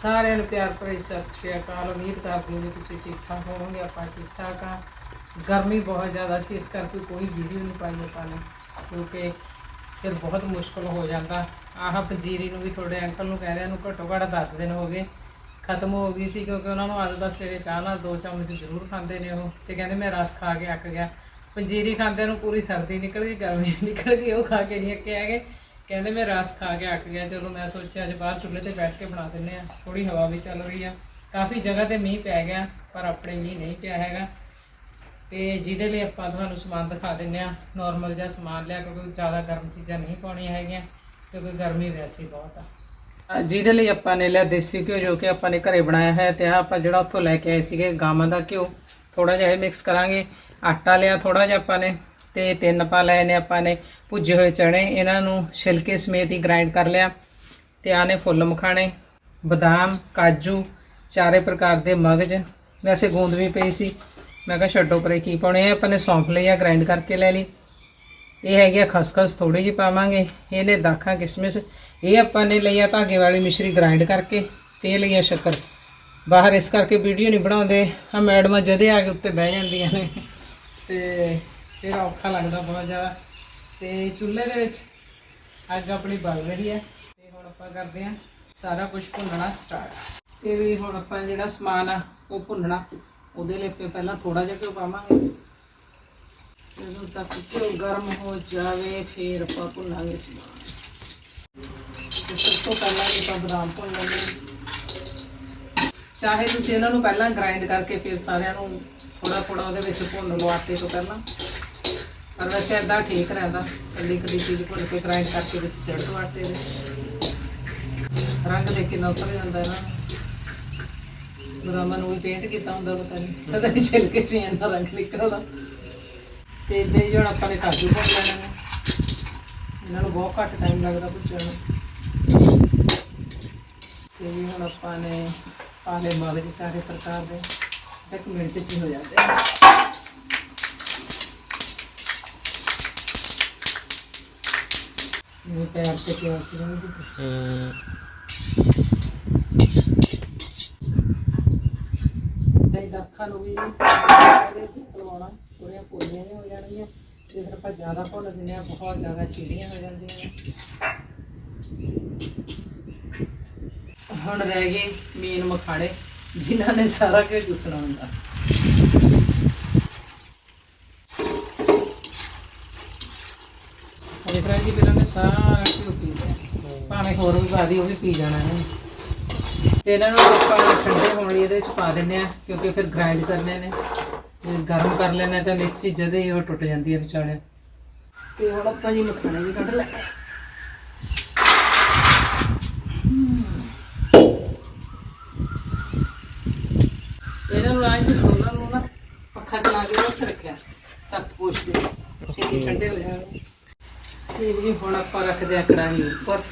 ਸਾਰਿਆਂ ਨੂੰ ਪਿਆਰ ਭਰੀ ਸਤਿ ਸ਼੍ਰੀ ਅਕਾਲ। ਉਮੀਦ ਕਰਦੀ ਹਾਂ ਕਿ ਤੁਸੀਂ ਠੀਕ ਠਾਕ ਹੋਵੋਗੇ, ਆਪਾਂ ਠੀਕ ਠਾਕ ਆ ਗਰਮੀ ਬਹੁਤ ਜ਼ਿਆਦਾ ਸੀ, ਇਸ ਕਰਕੇ ਕੋਈ ਵੀਡੀਓ ਨਹੀਂ ਪਾਈ ਆਪਾਂ ਨੇ, ਕਿਉਂਕਿ ਫਿਰ ਬਹੁਤ ਮੁਸ਼ਕਲ ਹੋ ਜਾਂਦਾ। ਆਹ ਪੰਜੀਰੀ ਨੂੰ ਵੀ ਤੁਹਾਡੇ ਅੰਕਲ ਨੂੰ ਕਹਿ ਰਿਹਾ ਨੂੰ ਘੱਟੋ ਘੱਟ 10 ਦਿਨ ਹੋ ਗਏ। ਖਤਮ ਹੋ ਗਈ ਸੀ, ਕਿਉਂਕਿ ਉਹਨਾਂ ਨੂੰ ਆਦਤ ਦਾ ਸਵੇਰੇ ਚਾਹ ਨਾਲ ਦੋ ਚਮਚ ਜ਼ਰੂਰ ਖਾਂਦੇ ਨੇ ਉਹ, ਤੇ ਕਹਿੰਦੇ ਮੈਂ ਰਸ ਖਾ ਕੇ ਅੱਕ ਗਿਆ। ਪੰਜੀਰੀ ਖਾਂਦੇ ਨੂੰ ਪੂਰੀ ਸਰਦੀ ਨਿਕਲ ਗਈ, ਗਰਮੀ ਨਿਕਲ ਗਈ, ਉਹ ਖਾ ਕੇ ਨਹੀਂ ਅੱਕੇ ਹੈਗੇ। ਕਹਿੰਦੇ ਮੈਂ ਰਸ ਖਾ ਕੇ ਅੱਕ ਗਿਆ ਚਲੋ ਮੈਂ ਸੋਚਿਆ ਅੱਜ ਬਾਹਰ ਚੁੱਲ੍ਹੇ ਤੇ ਬੈਠ ਕੇ ਬਣਾ ਦਿੰਨੇ ਆ ਥੋੜੀ ਹਵਾ ਵੀ ਚੱਲ ਰਹੀ ਆ। ਕਾਫੀ ਜਗ੍ਹਾ ਤੇ ਮੀਂਹ ਪੈ ਗਿਆ, ਪਰ ਆਪਣੇ ਮੀਂਹ ਨਹੀਂ ਪਿਆ ਹੈਗਾ। ਤੇ ਜਿਹਦੇ ਲਈ ਆਪਾਂ ਤੁਹਾਨੂੰ ਸਮਾਨ ਦਿਖਾ ਦਿੰਨੇ ਆ ਨਾਰਮਲ ਜਿਹਾ ਸਮਾਨ ਲਿਆ, ਕਿਉਂਕਿ ਜ਼ਿਆਦਾ ਗਰਮ ਚੀਜ਼ਾਂ ਨਹੀਂ ਪਾਉਣੀਆਂ ਹੈਗੀਆਂ, ਕਿਉਂਕਿ ਗਰਮੀ ਵੈਸੇ ਬਹੁਤ ਆ। ਜਿਹਦੇ ਲਈ ਆਪਾਂ ਨੇ ਲਿਆ ਦੇਸੀ ਘਿਓ, ਜੋ ਕਿ ਆਪਾਂ ਨੇ ਘਰੇ ਬਣਾਇਆ ਹੈ ਤੇ ਆਹ ਆਪਾਂ ਜਿਹੜਾ ਉੱਥੋਂ ਲੈ ਕੇ ਆਏ ਸੀਗੇ, ਗਾਵਾਂ ਦਾ ਘਿਓ ਥੋੜਾ ਜਿਹਾ ਇਹ ਮਿਕਸ ਕਰਾਂਗੇ। ਆਟਾ ਲਿਆ ਥੋੜਾ ਜਿਹਾ ਆਪਾਂ ਨੇ ਤੇ ਤਿੰਨ ਪਾ ਲਏ ਨੇ ਆਪਾਂ ਨੇ। ਭੁੱਜੇ ਹੋਏ ਚਣੇ, ਇਹਨਾਂ ਨੂੰ ਛਿਲਕੇ ਸਮੇਤ ਹੀ ਗ੍ਰਾਈਂਡ ਕਰ ਲਿਆ ਤੇ ਆਹ ਨੇ ਫੁੱਲ ਮਖਾਣੇ, ਬਦਾਮ, ਕਾਜੂ, ਚਾਰੇ ਪ੍ਰਕਾਰ ਦੇ ਮਗਜ। ਵੈਸੇ ਗੂੰਦ ਵੀ ਪਈ ਸੀ। ਮੈਂ ਕਿਹਾ, ਛੱਡੋ ਪਰੇ, ਕੀ ਪਾਉਣੇ ਆ? ਆਪਾਂ ਨੇ ਸੌਂਫ ਲਈ ਆ ਗ੍ਰਾਈਂਡ ਕਰਕੇ ਲੈ ਲਈ। ਇਹ ਹੈਗੀ ਆ ਖਸਖਸ ਥੋੜੀ ਜਿਹੀ ਪਾਵਾਂਗੇ। ਇਹਨੇ ਦਾਖਾਂ, ਕਿਸਮਿਸ। ਇਹ ਆਪਾਂ ਨੇ ਲਈ ਆ ਧਾਗੇ ਵਾਲੀ ਮਿਸ਼ਰੀ ਗ੍ਰਾਈਂਡ ਕਰਕੇ ਤੇ ਇਹ ਲਈ ਆ ਸ਼ੱਕਰ। ਬਾਹਰ ਇਸ ਕਰਕੇ ਵੀਡੀਓ ਨਹੀਂ ਬਣਾਉਂਦੇ। ਆ ਮੈਡਮਾਂ ਜਦੇ ਆ ਕੇ ਉੱਤੇ ਬਹਿ ਜਾਂਦੀਆਂ ਨੇ। ਤੇ ਫਿਰ ਔਖਾ ਲੱਗਦਾ ਬਹੁਤ ਜ਼ਿਆਦਾ। ਤੇ ਚੁੱਲ੍ਹੇ ਦੇ ਵਿੱਚ ਅੱਗ ਆਪਣੀ ਬਲ ਰਹੀ ਹੈ ਤੇ ਹੁਣ ਆਪਾਂ ਕਰਦੇ ਹਾਂ ਸਾਰਾ ਕੁਝ ਭੁੰਨਣਾ ਸਟਾਰਟ ਤੇ ਵੀ ਹੁਣ ਆਪਾਂ ਜਿਹੜਾ ਸਮਾਨ ਆ, ਉਹ ਭੁੰਨਣਾ। ਉਹਦੇ ਲਈ ਪਹਿਲਾਂ ਥੋੜਾ ਜਿਹਾ ਘਿਓ ਪਾਵਾਂਗੇ। ਜਦੋਂ ਤੱਕ ਘਿਓ ਗਰਮ ਹੋ ਜਾਵੇ, ਫਿਰ ਆਪਾਂ ਭੁੰਨਾਂਗੇ ਸਮਾਨ। ਤੇ ਸਭ ਤੋਂ ਪਹਿਲਾਂ ਆਪਾਂ ਬਦਾਮ ਭੁੰਨ ਲਾਂਗੇ ਚਾਹੇ ਤੁਸੀਂ ਇਹਨਾਂ ਨੂੰ ਪਹਿਲਾਂ ਗ੍ਰਾਈਂਡ ਕਰਕੇ ਫਿਰ ਸਾਰਿਆਂ ਨੂੰ ਥੋੜਾ ਥੋੜਾ ਉਹਦੇ ਵਿੱਚ ਭੁੰਨ ਲਓ ਆਟੇ ਤੋਂ ਪਹਿਲਾਂ। ਪਰ ਵੈਸੇ ਇਦਾਂ ਠੀਕ ਰਹਿੰਦਾ। ਕੱਲੀ ਕੱਲੀ ਚੀਜ਼ ਭੁੱਲ ਕੇ ਗ੍ਰਾਈਂਡ ਕਰਕੇ ਵਿੱਚ ਸਿੱਟ ਦੋ ਆਟੇ ਰੰਗ ਦੇਖ ਕੇ ਨਾ ਜਾਂਦਾ ਹੈ ਨਾ। ਬਦਾਮਾਂ ਨੂੰ ਵੀ ਪੇਂਟ ਕੀਤਾ ਹੁੰਦਾ ਪਤਾ ਨਹੀਂ ਪਤਾ ਨਹੀਂ ਛਿਲਕੇ ਚ ਇੰਨਾ ਰੰਗ ਨਿਕਲਦਾ। ਤੇ ਇਦਾਂ ਹੀ ਹੁਣ ਆਪਾਂ ਨੇ ਕਾਜੂ ਭੁੰਨ ਲੈਣੇ ਨੇ ਇਹਨਾਂ ਨੂੰ ਬਹੁਤ ਘੱਟ ਟਾਈਮ ਲੱਗਦਾ ਭੁੱਜਣ ਨੂੰ। ਤੇ ਜੀ ਹੁਣ ਆਪਾਂ ਨੇ ਪਾਲੇ ਮਗਜ ਸਾਰੇ ਪ੍ਰਕਾਰ ਦੇ। ਇੱਕ ਮਿੰਟ ਚ ਹੀ ਹੋ ਜਾਂਦੇ ਆ ਪੈਰ ਤੇ ਸੀ ਨਾ ਤੇ। ਵੀ ਇਹਦੇ ਤੇ ਪੋਲੀਆਂ ਜਿਹੀਆਂ ਹੋ ਜਾਣਗੀਆਂ। ਜੇ ਫਿਰ ਆਪਾਂ ਜ਼ਿਆਦਾ ਭੁੰਨ ਦਿੰਦੇ ਆ ਬਹੁਤ ਜ਼ਿਆਦਾ ਚੀੜੀਆਂ ਹੋ ਜਾਂਦੀਆਂ ਨੇ। ਹੁਣ ਰਹਿ ਗਏ ਮੇਨ ਮਖਾਣੇ ਜਿਨ੍ਹਾਂ ਨੇ ਸਾਰਾ ਕੁਝ ਚੂਸਣਾ ਹੁੰਦਾ ਅਜੇ ਤਰ੍ਹਾਂ ਜੀ ਪਹਿਲਾਂ ਨੇ ਸਾਰਾ ਘਿਓ ਪੀ ਲਿਆ ਭਾਵੇਂ ਹੋਰ ਵੀ ਪਾ ਦੀ, ਉਹ ਵੀ ਪੀ ਜਾਣਾ ਨੇ ਤੇ ਇਹਨਾਂ ਨੂੰ ਆਪਾਂ ਠੰਡੇ ਹੋਣ ਲਈ ਇਹਦੇ ਵਿੱਚ ਪਾ ਦਿੰਦੇ ਆ ਕਿਉਂਕਿ ਫਿਰ ਗ੍ਰਾਈਂਡ ਕਰਨੇ ਨੇ। ਜੇ ਗਰਮ ਕਰ ਲੈਣੇ ਤਾਂ ਮਿਕਸੀ ਜਦੇ ਹੀ ਉਹ ਟੁੱਟ ਜਾਂਦੀ ਹੈ ਵਿਚਾਲੇ। ਤੇ ਹੁਣ ਆਪਾਂ ਜੀ ਮਖਾਣੇ ਵੀ ਕੱਢ ਲੈਣੇ ਇਹਨਾਂ ਨੂੰ ਅੱਜ ਦੋਨਾਂ ਨੂੰ ਨਾ ਪੱਖਾ ਚਲਾ ਕੇ ਰੱਖ ਰੱਖਿਆ ਤੱਕ ਪੋਛ ਦੇ ਛੇਤੀ ਠੰਡੇ ਹੋ ਜਾਣਗੇ। ਤੇ ਜੀ ਹੁਣ ਆਪਾਂ ਰੱਖਦੇ ਆ ਕੜਾਹੀ ਉੱਪਰ।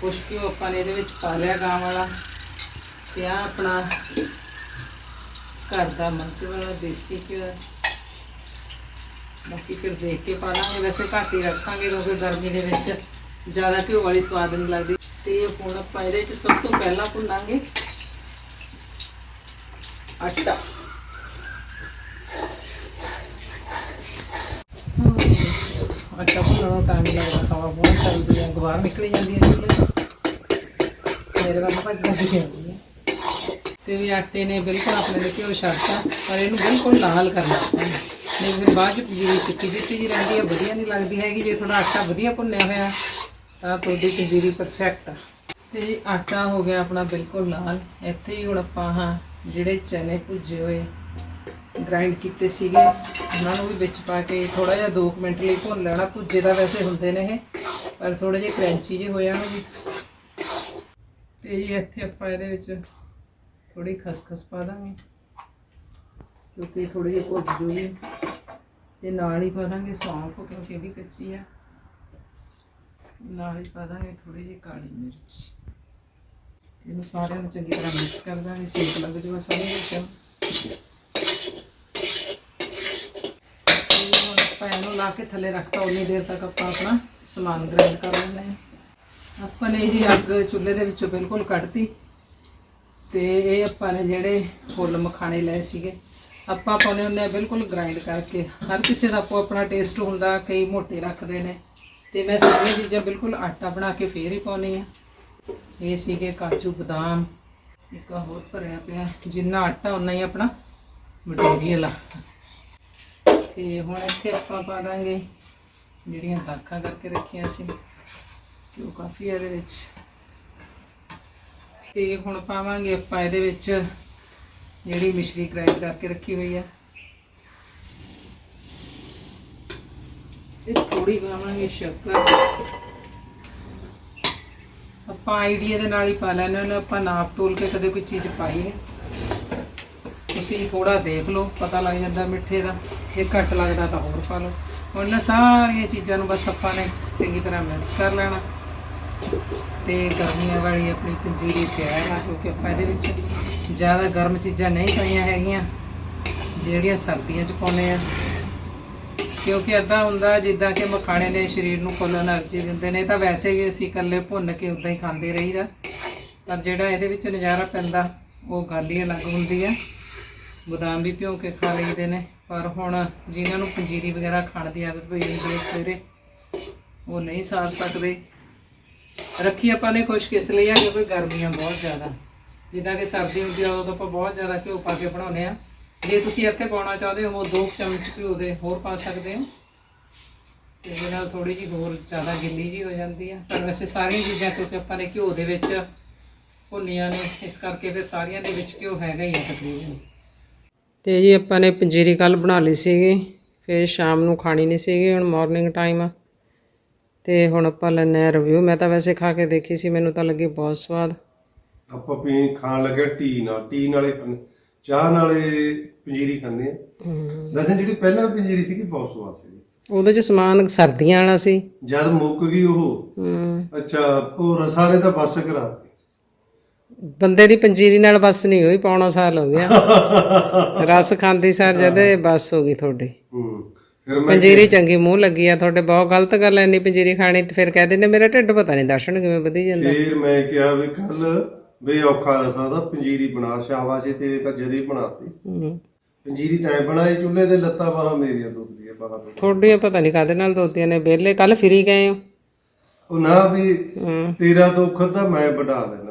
ਕੁਛ ਘਿਓ ਆਪਾਂ ਨੇ ਇਹਦੇ ਵਿੱਚ ਪਾ ਲਿਆ ਗਾਂ ਵਾਲਾ ਤੇ ਆ ਆਪਣਾ ਘਰ ਦਾ ਮਰਚ ਵਾਲਾ, ਦੇਸੀ ਘਿਓ। ਹੈ। ਬਾਕੀ ਫਿਰ ਦੇਖ ਕੇ ਪਾ ਲਾਂਗੇ। ਵੈਸੇ ਘੱਟ ਹੀ ਰੱਖਾਂਗੇ ਕਿਉਂਕਿ ਗਰਮੀ ਦੇ ਵਿੱਚ ਜ਼ਿਆਦਾ ਘਿਓ ਵਾਲੀ ਸਵਾਦ ਨਹੀਂ ਲੱਗਦੀ। ਤੇ ਹੁਣ ਆਪਾਂ ਇਹਦੇ ਵਿੱਚ ਸਭ ਤੋਂ ਪਹਿਲਾਂ ਭੁੰਨਾਂਗੇ ਆਟਾ। ਆਟਾ ਭੁੰਨਣ ਨੂੰ ਟਾਈਮ ਲੱਗਦਾ, ਹਵਾ ਬਹੁਤ ਚੱਲਦੀ ਹੈ ਗਵਾਰ ਨਿਕਲੀ ਜਾਂਦੀ ਹੈ ਚੁੱਲ੍ਹੇ ਮੇਰੇ ਵੱਲ ਭੱਜ ਭੱਜ ਕੇ ਹੈ। ਤੇ ਵੀ ਆਟੇ ਨੇ ਬਿਲਕੁਲ ਆਪਣੇ ਨੇ ਘਿਓ ਛੱਡਤਾ, ਪਰ ਇਹਨੂੰ ਬਿਲਕੁਲ ਲਾਲ ਕਰਨਾ ਆਪਾਂ ਨਹੀਂ, ਫਿਰ ਬਾਅਦ ਚ ਜਿਹੜੀ ਚਿੱਟੀ ਚਿੱਟੀ ਜੀ ਰਹਿੰਦੀ ਹੈ, ਵਧੀਆ ਨਹੀਂ ਲੱਗਦੀ ਹੈਗੀ, ਜੇ ਤੁਹਾਡਾ ਆਟਾ ਵਧੀਆ ਭੁੰਨਿਆ ਹੋਇਆ, ਤਾਂ ਤੁਹਾਡੀ ਪੰਜੀਰੀ ਪਰਫੈਕਟ ਆ। ਤੇ ਜੀ ਆਟਾ ਹੋ ਗਿਆ ਆਪਣਾ ਬਿਲਕੁਲ ਲਾਲ। ਇੱਥੇ ਹੀ ਹੁਣ ਆਪਾਂ, ਹਾਂ, ਜਿਹੜੇ ਚਨੇ ਭੁੱਜੇ ਹੋਏ ਗ੍ਰਾਈਂਡ ਕੀਤੇ ਸੀਗੇ। ਉਹਨਾਂ ਨੂੰ ਵੀ ਵਿੱਚ ਪਾ ਕੇ ਥੋੜਾ ਜਿਹਾ 2 ਮਿੰਟ ਲਈ ਭੁੰਨ ਲੈਣਾ। ਭੁੱਜੇ ਤਾਂ ਵੈਸੇ ਹੁੰਦੇ ਨੇ ਇਹ, ਪਰ ਥੋੜੇ ਜਿਹੇ ਕਰੰਚੀ ਜਿਹੇ ਹੋ ਜਾਣਗੇ ਤੇ ਜੀ ਇੱਥੇ ਆਪਾਂ ਇਹਦੇ ਵਿੱਚ ਥੋੜੀ ਖਸਖਸ ਪਾ ਦਾਂਗੇ। ਕਿਉਂਕਿ ਥੋੜੀ ਜਿਹੀ ਭੁੱਜ ਜੂਗੀ। ਤੇ ਨਾਲ ਹੀ ਪਾ ਦਾਂਗੇ ਸੌਂਫ, ਕਿਉਂਕਿ ਇਹ ਵੀ ਕੱਚੀ ਆ। ਨਾਲ ਹੀ ਪਾ ਦਾਂਗੇ ਥੋੜੀ ਜਿਹੀ ਕਾਲੀ ਮਿਰਚ। ਇਹਨੂੰ ਸਾਰਿਆਂ ਨੂੰ ਚੰਗੀ ਤਰ੍ਹਾਂ ਮਿਕਸ ਕਰ ਦਾਂਗੇ। ਸੇਕ ਲੱਗ ਜਾਊਗਾ ਸਾਰੇ ਵਿੱਚ ਤੇ ਹੁਣ ਆਪਾਂ ਲਾ ਕੇ ਥੱਲੇ ਰੱਖਤਾ, ਉਨੀ ਦੇਰ ਤੱਕ ਆਪਾਂ ਆਪਣਾ ਸਮਾਨ ਗ੍ਰਾਈਂਡ ਕਰ ਲੈਂਦੇ ਹਾਂ। ਆਪਾਂ ਨੇ ਜੀ ਅੱਗ ਚੁੱਲ੍ਹੇ ਦੇ ਵਿੱਚੋਂ ਬਿਲਕੁਲ ਕੱਢਤੀ ਤੇ ਇਹ ਆਪਾਂ ਨੇ ਜਿਹੜੇ ਫੁੱਲ ਮਖਾਣੇ ਲਏ ਸੀਗੇ, ਆਪਾਂ ਪਾਉਣੇ ਹੁੰਦੇ ਆ ਬਿਲਕੁਲ ਗ੍ਰਾਈਂਡ ਕਰਕੇ। ਹਰ ਕਿਸੇ ਦਾ ਆਪੋ ਆਪਣਾ ਟੇਸਟ ਹੁੰਦਾ, ਕਈ ਮੋਟੇ ਰੱਖਦੇ ਨੇ। ਤੇ ਮੈਂ ਸਾਰੀਆਂ ਚੀਜ਼ਾਂ ਬਿਲਕੁਲ ਆਟਾ ਬਣਾ ਕੇ ਫੇਰ ਹੀ ਪਾਉਣੀ ਆ ਇਹ ਸੀਗੇ ਕਾਜੂ ਬਦਾਮ, ਇੱਕ ਹੋਰ ਭਰਿਆ ਪਿਆ, ਜਿੰਨਾ ਆਟਾ ਉਨਾ ਹੀ ਆਪਣਾ ਮਟੀਰੀਅਲ ਆ। ਤੇ ਹੁਣ ਇੱਥੇ ਆਪਾਂ ਪਾ ਦਾਂਗੇ ਜਿਹੜੀਆਂ ਦਾਖਾਂ ਕਰਕੇ ਰੱਖੀਆਂ ਸੀ, ਕਿ ਉਹ ਕਾਫੀ ਆ ਇਹਦੇ ਵਿੱਚ। ਤੇ ਹੁਣ ਪਾਵਾਂਗੇ ਆਪਾਂ ਇਹਦੇ ਵਿੱਚ ਜਿਹੜੀ ਮਿਸ਼ਰੀ ਗ੍ਰਾਈਂਡ ਕਰਕੇ ਰੱਖੀ ਹੋਈ ਆ। ਤੇ ਥੋੜੀ ਪਾਵਾਂਗੇ ਸ਼ੱਕਰ। ਆਪਾਂ ਆਈਡੀਆ ਦੇ ਨਾਲ ਹੀ ਪਾ ਲੈਣੇ ਉਹਨੇ ਆਪਾਂ ਨਾਪ ਤੋਲ ਕੇ ਕਦੇ ਕੋਈ ਚੀਜ਼ ਪਾਈ ਨਹੀਂ। ਤੁਸੀਂ ਥੋੜਾ ਦੇਖ ਲਓ, ਪਤਾ ਲੱਗ ਜਾਂਦਾ ਮਿੱਠੇ ਦਾ। ਇਹ ਘੱਟ ਲੱਗਦਾ ਤਾਂ ਹੋਰ ਪਾ ਲਓ। ਉਹਨਾਂ ਸਾਰੀਆਂ ਚੀਜ਼ਾਂ ਨੂੰ ਬਸ ਆਪਾਂ ਨੇ ਚੰਗੀ ਤਰ੍ਹਾਂ ਮਿਕਸ ਕਰ ਲੈਣਾ। ਤੇ ਗਰਮੀਆਂ ਵਾਲੀ ਆਪਣੀ ਪੰਜੀਰੀ ਤਿਆਰ ਆ, ਕਿਉਂਕਿ ਆਪਾਂ ਇਹਦੇ ਵਿੱਚ ਜ਼ਿਆਦਾ ਗਰਮ ਚੀਜ਼ਾਂ ਨਹੀਂ ਪਾਈਆਂ ਹੈਗੀਆਂ, ਜਿਹੜੀਆਂ ਸਰਦੀਆਂ 'ਚ ਪਾਉਨੇ ਆ। ਕਿਉਂਕਿ ਅੱਧਾ ਹੁੰਦਾ, ਜਿੱਦਾਂ ਕਿ ਮਖਾਣੇ ਨੇ ਸਰੀਰ ਨੂੰ ਫੁੱਲ એનર્ਜੀ ਦਿੰਦੇ ਨੇ, ਤਾਂ ਵੈਸੇ ਵੀ ਅਸੀਂ ਇਕੱਲੇ ਭੁੰਨ ਕੇ ਉਦਾਂ ਹੀ ਖਾਂਦੇ ਰਹੀਦਾ। ਪਰ ਜਿਹੜਾ ਇਹਦੇ ਵਿੱਚ ਨਜ਼ਾਰਾ ਪੈਂਦਾ, ਉਹ ਗੱਲ ਹੀ ਅਲੱਗ ਹੁੰਦੀ ਆ। ਬਦਾਮ ਵੀ ਭਿਉਂ ਕੇ ਖਾ ਲਈਦੇ ਨੇ। ਪਰ ਹੁਣ ਜਿਨ੍ਹਾਂ ਨੂੰ ਪੰਜੀਰੀ ਵਗੈਰਾ ਖਾਣ ਦੀ ਆਦਤ ਪਈ ਹੁੰਦੀ ਹੈ ਸਵੇਰੇ ਉਹ ਨਹੀਂ ਸਾਰ ਸਕਦੇ। ਰੱਖੀ ਆਪਾਂ ਨੇ ਖੁਸ਼ ਕਿਸ ਲਈ ਆ, ਕਿਉਂਕਿ ਗਰਮੀਆਂ ਬਹੁਤ ਜ਼ਿਆਦਾ। ਜਿੱਦਾਂ ਕਿ ਸਰਦੀ ਹੁੰਦੀ ਆ, ਉਦੋਂ ਆਪਾਂ ਬਹੁਤ ਜ਼ਿਆਦਾ ਘਿਓ ਪਾ ਕੇ ਬਣਾਉਂਦੇ ਆ। ਜੇ ਤੁਸੀਂ ਇੱਥੇ ਪਾਉਣਾ ਚਾਹੁੰਦੇ ਹੋ ਦੋ ਕੁ ਚਮਚ ਘਿਓ ਦੇ ਹੋਰ ਪਾ ਸਕਦੇ ਹੋ। ਤੇ ਇਹਦੇ ਨਾਲ ਥੋੜੀ ਜਿਹੀ ਹੋਰ ਜ਼ਿਆਦਾ ਗਿੱਲੀ ਜੀ ਹੋ ਜਾਂਦੀ ਆ। ਪਰ ਵੈਸੇ ਸਾਰੀਆਂ ਚੀਜ਼ਾਂ, ਕਿਉਂਕਿ ਆਪਾਂ ਨੇ ਘਿਓ ਦੇ ਵਿੱਚ ਭੁੰਨੀਆਂ ਨੇ, ਇਸ ਕਰਕੇ ਫਿਰ ਸਾਰੀਆਂ ਦੇ ਵਿੱਚ ਘਿਓ ਹੈਗਾ ਹੀ ਆ ਤਕਰੀਬਨ। ਤੇ ਜੀ ਆਪਾਂ ਨੇ ਪੰਜੀਰੀ ਕੱਲ ਬਣਾ ਲਈ ਸੀਗੀ ਫਿਰ ਸ਼ਾਮ ਨੂੰ ਖਾਣੀ ਨਹੀਂ ਸੀਗੀ ਹੁਣ ਮਾਰਨਿੰਗ ਟਾਈਮ ਆ। ਤੇ ਹੁਣ ਆਪਾਂ ਲੈਣੇ ਆ ਰਿਵਿਊ ਮੈਂ ਤਾਂ ਵੈਸੇ ਖਾ ਕੇ ਦੇਖੀ ਸੀ ਮੈਨੂੰ ਤਾਂ ਲੱਗੀ ਬਹੁਤ ਸਵਾਦ। ਆਪਾਂ ਪੀ ਖਾਣ ਲੱਗੇ ਟੀ ਨਾਲ। ਟੀ ਨਾਲੇ ਚਾਹ ਨਾਲੇ ਪੰਜੀਰੀ ਖਾਂਦੇ ਆ ਦੱਸਾਂ ਜਿਹੜੀ ਪਹਿਲਾਂ ਪੰਜੀਰੀ ਸੀਗੀ ਬਹੁਤ ਸਵਾਦ ਸੀ ਉਹਦੇ ਚ ਸਮਾਨ ਸਰਦੀਆਂ ਵਾਲਾ ਸੀ। ਜਦ ਮੁੱਕ ਗਈ ਉਹ। ਅੱਛਾ ਉਹ ਰਸਾਂ ਨੇ ਤਾਂ ਬੱਸ ਕਰਾਤੀ। ਬੰਦੇ ਦੀ ਪੰਜੀਰੀ ਨਾਲ ਬਸ ਨਹੀਂ ਹੋਈ ਪੌਣਾ ਸਾਲ ਹੋ ਗਿਆ। ਰਸ ਖਾਂਦੀ ਸਰ ਜਦੇ ਬਸ ਹੋ ਗਈ ਤੁਹਾਡੀ। ਹੂੰ ਫਿਰ ਮੈਂ ਪੰਜੀਰੀ ਚੰਗੀ ਮੂੰਹ ਲੱਗੀ ਆ ਤੁਹਾਡੇ ਬਹੁਤ ਗਲਤ ਗੱਲ ਐ ਇੰਨੀ ਪੰਜੀਰੀ ਖਾਣੀ ਤੇ ਫਿਰ ਕਹਿ ਦਿੰਦੇ ਮੇਰਾ ਢਿੱਡ ਪਤਾ ਨਹੀਂ ਦਰਸ਼ਨ ਕਿਵੇਂ ਵਧੀ ਜਾਂਦਾ। ਫਿਰ ਮੈਂ ਕਿਹਾ ਵੀ ਕੱਲ ਵੀ ਔਖਾ ਰਸਾਂ ਦਾ ਪੰਜੀਰੀ ਬਣਾ ਸ਼ਾਬਾਸ਼ੇ ਤੇਰੇ ਤਾਂ ਜਦੀ ਬਣਾਤੀ। ਪੰਜੀਰੀ ਤਾਂ ਬਣਾਈ ਚੁੱਲ੍ਹੇ ਤੇ ਲੱਤਾਂ ਬਾਹਾਂ ਮੇਰੀਆਂ ਦੁਖਦੀਆਂ ਬਾਹਾਂ ਤੋਂ ਤੁਹਾਡੀਆਂ ਪਤਾ ਨਹੀਂ ਕਾਦੇ ਨਾਲ ਦੋਤੀਆਂ ਨੇ ਵਿਹਲੇ ਕੱਲ ਫਿਰੀ ਗਏ ਹੋ। ਉਹ ਨਾ ਵੀ ਤੇਰਾ ਦੁੱਖ ਤਾਂ ਮੈਂ ਵਡਾ ਦੇਣਾ।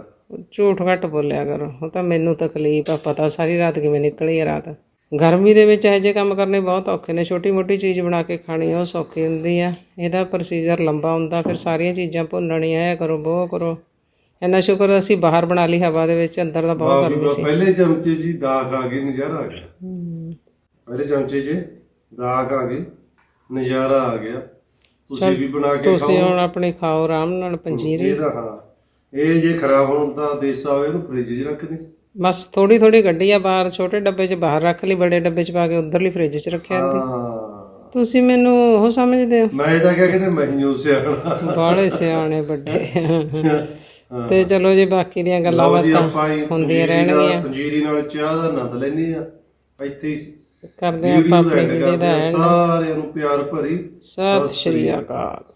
ਝੂਠ ਘੱਟ ਬੋਲਿਆ ਕਰੋ। ਉਹ ਤਾਂ ਮੈਨੂੰ ਤਕਲੀਫ ਆ ਪਤਾ ਸਾਰੀ ਰਾਤ ਕਿਵੇਂ ਨਿਕਲੀ ਆ ਰਾਤ। ਗਰਮੀ ਦੇ ਵਿੱਚ ਇਹੋ ਕੰਮ ਕਰਨੇ ਬਹੁਤ ਔਖੇ ਨੇ। ਛੋਟੀ ਮੋਟੀ ਚੀਜ਼ ਬਣਾ ਕੇ ਖਾਣੀ ਉਹ ਸੌਖੀ ਹੁੰਦੀ ਆ। ਇਹਦਾ ਪ੍ਰੋਸੀਜਰ ਲੰਬਾ ਹੁੰਦਾ ਫਿਰ ਸਾਰੀਆਂ ਚੀਜ਼ਾਂ ਭੁੰਨਣੀਆਂ ਇਹ ਕਰੋ ਉਹ ਕਰੋ। ਇੰਨਾ ਸ਼ੁਕਰ ਅਸੀਂ ਬਾਹਰ ਬਣਾ ਲਈ ਹਵਾ ਦੇ ਵਿੱਚ ਅੰਦਰ ਦਾ ਬਹੁਤ ਗਰਮੀ ਸੀ। ਪਹਿਲੇ ਚਮਚੇ ਜੀ ਦਾਗ ਆ ਗਈ ਨਜ਼ਾਰਾ ਆ ਗਿਆ। ਪਹਿਲੇ ਚਮਚੇ 'ਚ ਦਾਗ ਆ ਗਈ ਨਜ਼ਾਰਾ ਆ ਗਿਆ। ਤੁਸੀਂ ਵੀ ਬਣਾ ਕੇ ਤੁਸੀਂ ਖਾਓ। ਹੁਣ ਆਪਣੀ ਖਾਓ ਆਰਾਮ ਨਾਲ ਪੰਜੀਰੀ। ਇਹਦਾ ਹਾਂ। ਇਹ ਜੇ ਖਰਾਬ ਹੋਣ ਦਾ ਦੇਸਾ ਹੋਵੇ ਇਹਨੂੰ ਫ੍ਰਿਜ 'ਚ ਰੱਖ ਦੇ। ਬਸ ਥੋੜੀ ਥੋੜੀ ਗੱਡੀ ਆ ਬਾਹਰ ਛੋਟੇ ਡੱਬੇ 'ਚ ਬਾਹਰ ਰੱਖ ਲਈ ਬੜੇ ਡੱਬੇ 'ਚ ਪਾ ਕੇ ਉਧਰਲੀ ਫ੍ਰਿਜ 'ਚ ਰੱਖਿਆ ਹਾਂ। ਤੁਸੀਂ ਮੈਨੂੰ ਉਹ ਸਮਝਦੇ ਹੋ? ਮੈਂ ਤਾਂ ਕਿਹਾ ਕਿਤੇ ਮਹੀਨੂ ਸਿਆਣਾ। ਬਾਹਲੇ ਸਿਆਣੇ ਵੱਡੇ। ਤੇ ਚਲੋ ਜੀ ਬਾਕੀ ਦੀਆਂ ਗੱਲਾਂ ਲਓ ਜੀ ਬਾਤਾਂ ਆਪਾਂ ਹੁੰਦੀਆਂ ਪੰਜੀਰੀ ਨਾਲ- ਰਹਿਣਗੀਆਂ। ਪੰਜੀਰੀ ਨਾਲ ਚਾਹ ਦਾ ਆਨੰਦ ਲੈਂਦੇ ਆ ਇੱਥੇ ਹੀ ਕਰਦੇ ਆਪਾਂ ਵੀਡੀਓ ਦਾ ਆਪਣੀ ਐਂਡ ਵੀਡੀਓ ਕਰਦੇ ਦਾ ਆ end। ਸਾਰਿਆਂ ਨੂੰ ਪਿਆਰ ਭਰੀ। ਸਤਿ ਸ਼੍ਰੀ ਅਕਾਲ।